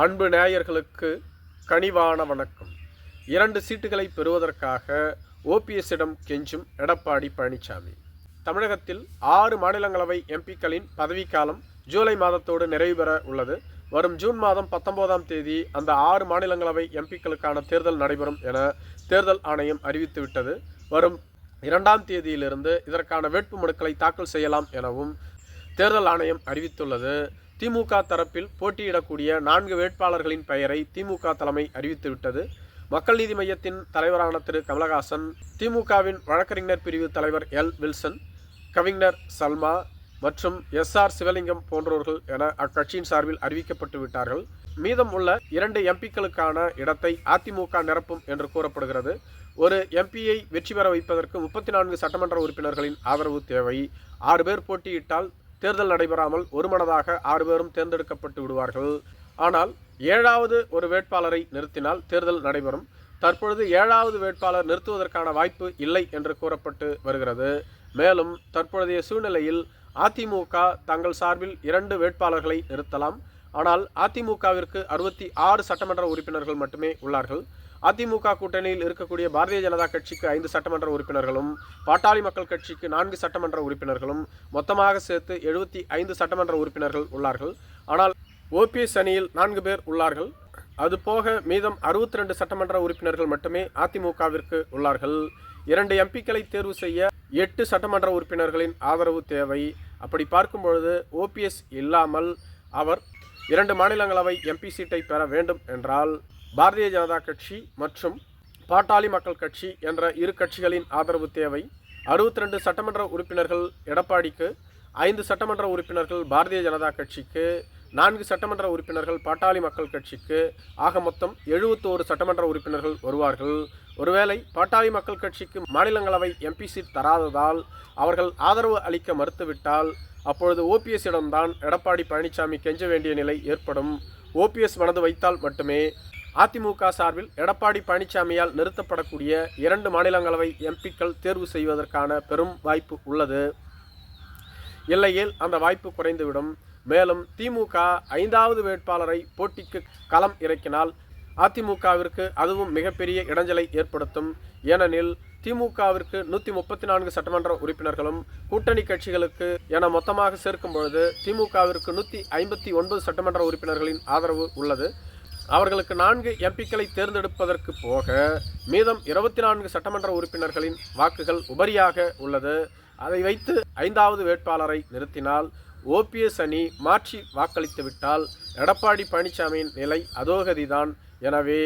அன்பு நேயர்களுக்கு கனிவான வணக்கம். இரண்டு சீட்டுகளை பெறுவதற்காக ஓபிஎஸ்ஸிடம் கெஞ்சும் எடப்பாடி பழனிசாமி தமிழகத்தில் ஆறு மாநிலங்களவை எம்பிக்களின் பதவிக்காலம் ஜூலை மாதத்தோடு நிறைவு பெற உள்ளது. வரும் ஜூன் மாதம் பத்தொன்பதாம் தேதி அந்த ஆறு மாநிலங்களவை எம்பிக்களுக்கான தேர்தல் நடைபெறும் என தேர்தல் ஆணையம் அறிவித்துவிட்டது வரும் இரண்டாம் தேதியிலிருந்து இதற்கான வேட்பு மனுக்களை தாக்கல் செய்யலாம் எனவும் தேர்தல் ஆணையம் அறிவித்துள்ளது. திமுக தரப்பில் போட்டியிடக்கூடிய நான்கு வேட்பாளர்களின் பெயரை திமுக தலைமை அறிவித்துவிட்டது. மக்கள் நீதி மையத்தின் தலைவரான திரு. கமலஹாசன் திமுகவின் வழக்கறிஞர் பிரிவு தலைவர் எல். வில்சன் கவிஞர் சல்மா மற்றும் எஸ். ஆர். சிவலிங்கம் போன்றவர்கள் என அக்கட்சியின் சார்பில் அறிவிக்கப்பட்டு விட்டார்கள். மீதம் உள்ள இரண்டு எம்பிக்களுக்கான இடத்தை அதிமுக நிரப்பும் என்று கூறப்படுகிறது. ஒரு எம்பியை வெற்றி பெற வைப்பதற்கு முப்பத்தி நான்கு சட்டமன்ற உறுப்பினர்களின் ஆதரவு தேவை. ஆறு பேர் போட்டியிட்டால் தேர்தல் நடைபெறாமல் ஒருமனதாக ஆறு பேரும் தேர்ந்தெடுக்கப்பட்டு விடுவார்கள். ஆனால் ஏழாவது ஒரு வேட்பாளரை நிறுத்தினால் தேர்தல் நடைபெறும். தற்பொழுது ஏழாவது வேட்பாளர் நிறுத்துவதற்கான வாய்ப்பு இல்லை என்று கூறப்பட்டு வருகிறது. மேலும் தற்பொழுதைய சூழ்நிலையில் அதிமுக தங்கள் சார்பில் இரண்டு வேட்பாளர்களை நிறுத்தலாம். ஆனால் அதிமுகவிற்கு அறுபத்தி ஆறு சட்டமன்ற உறுப்பினர்கள் மட்டுமே உள்ளார்கள். அதிமுக கூட்டணியில் இருக்கக்கூடிய பாரதிய ஜனதா கட்சிக்கு ஐந்து சட்டமன்ற உறுப்பினர்களும் பாட்டாளி மக்கள் கட்சிக்கு நான்கு சட்டமன்ற உறுப்பினர்களும் மொத்தமாக சேர்த்து எழுபத்தி ஐந்து சட்டமன்ற உறுப்பினர்கள் உள்ளார்கள். ஆனால் ஓபிஎஸ் அணியில் நான்கு பேர் உள்ளார்கள். அதுபோக மீதம் அறுபத்தி ரெண்டு சட்டமன்ற உறுப்பினர்கள் மட்டுமே அதிமுகவிற்கு உள்ளார்கள். இரண்டு எம்பிக்களை தேர்வு செய்ய எட்டு சட்டமன்ற உறுப்பினர்களின் ஆதரவு தேவை. அப்படி பார்க்கும் பொழுது ஓபிஎஸ் இல்லாமல் அவர் இரண்டு மாநிலங்களவை எம்பி சீட்டை பெற வேண்டும் என்றால் பாரதிய ஜனதா கட்சி மற்றும் பாட்டாளி மக்கள் கட்சி என்ற இரு கட்சிகளின் ஆதரவு தேவை. அறுபத்தி ரெண்டு சட்டமன்ற உறுப்பினர்கள் எடப்பாடிக்கு ஐந்து சட்டமன்ற உறுப்பினர்கள் பாரதிய ஜனதா கட்சிக்கு நான்கு சட்டமன்ற உறுப்பினர்கள் பாட்டாளி மக்கள் கட்சிக்கு ஆக மொத்தம் எழுபத்தோரு சட்டமன்ற உறுப்பினர்கள் வருவார்கள். ஒருவேளை பாட்டாளி மக்கள் கட்சிக்கு மாநிலங்களவை எம்பி சீட் தராததால் அவர்கள் ஆதரவு அளிக்க மறுத்துவிட்டால் அப்பொழுது ஓபிஎஸ்ஸிடம்தான் எடப்பாடி பழனிசாமி கெஞ்ச வேண்டிய நிலை ஏற்படும். ஓபிஎஸ் மனது வைத்தால் மட்டுமே அதிமுக சார்பில் எடப்பாடி பழனிசாமியால் நிறுத்தப்படக்கூடிய இரண்டு மாநிலங்களவை எம்பிக்கள் தேர்வு செய்வதற்கான பெரும் வாய்ப்பு உள்ளது. இல்லையேல் அந்த வாய்ப்பு குறைந்துவிடும். மேலும் திமுக ஐந்தாவது வேட்பாளரை போட்டிக்கு களம் இறக்கினால் அதிமுகவிற்கு அதுவும் மிகப்பெரிய இடைஞ்சலை ஏற்படுத்தும். ஏனெனில் திமுகவிற்கு நூற்றி முப்பத்தி நான்கு சட்டமன்ற உறுப்பினர்களும் கூட்டணி கட்சிகளுக்கு என மொத்தமாக சேர்க்கும் பொழுது திமுகவிற்கு நூற்றி ஐம்பத்தி ஒன்பது சட்டமன்ற உறுப்பினர்களின் ஆதரவு உள்ளது. அவர்களுக்கு நான்கு எம்பிக்களை தேர்ந்தெடுப்பதற்கு போக மீதம் இருபத்தி நான்கு சட்டமன்ற உறுப்பினர்களின் வாக்குகள் உபரியாக உள்ளது. அதை வைத்து ஐந்தாவது வேட்பாளரை நிறுத்தினால் ஓபிஎஸ் அணி மாற்றி வாக்களித்துவிட்டால் எடப்பாடி பழனிசாமியின் நிலை அதோகதிதான். எனவே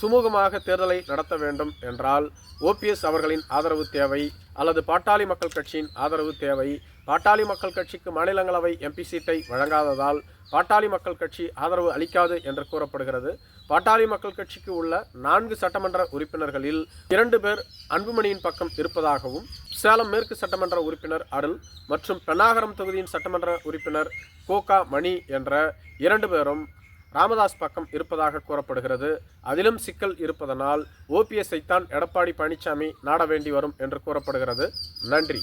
சுமூகமாக தேர்தலை நடத்த வேண்டும் என்றால் ஓபிஎஸ் அவர்களின் ஆதரவு தேவை அல்லது பாட்டாளி மக்கள் கட்சியின் ஆதரவு தேவை பாட்டாளி மக்கள் கட்சிக்கு மாநிலங்களவை எம்பி சீட்டை வழங்காததால் பாட்டாளி மக்கள் கட்சி ஆதரவு அளிக்காது என்று கூறப்படுகிறது. பாட்டாளி மக்கள் கட்சிக்கு உள்ள நான்கு சட்டமன்ற உறுப்பினர்களில் இரண்டு பேர் அன்புமணியின் பக்கம் இருப்பதாகவும் சேலம் மேற்கு சட்டமன்ற உறுப்பினர் அருள் மற்றும் பெண்ணாகரம் தொகுதியின் சட்டமன்ற உறுப்பினர் கோகா மணி என்ற இரண்டு பேரும் ராமதாஸ் பக்கம் இருப்பதாக கூறப்படுகிறது. அதிலும் சிக்கல் இருப்பதனால் ஓபிஎஸ்ஐ தான் எடப்பாடி பழனிசாமி நாட வேண்டி வரும் என்று கூறப்படுகிறது. நன்றி.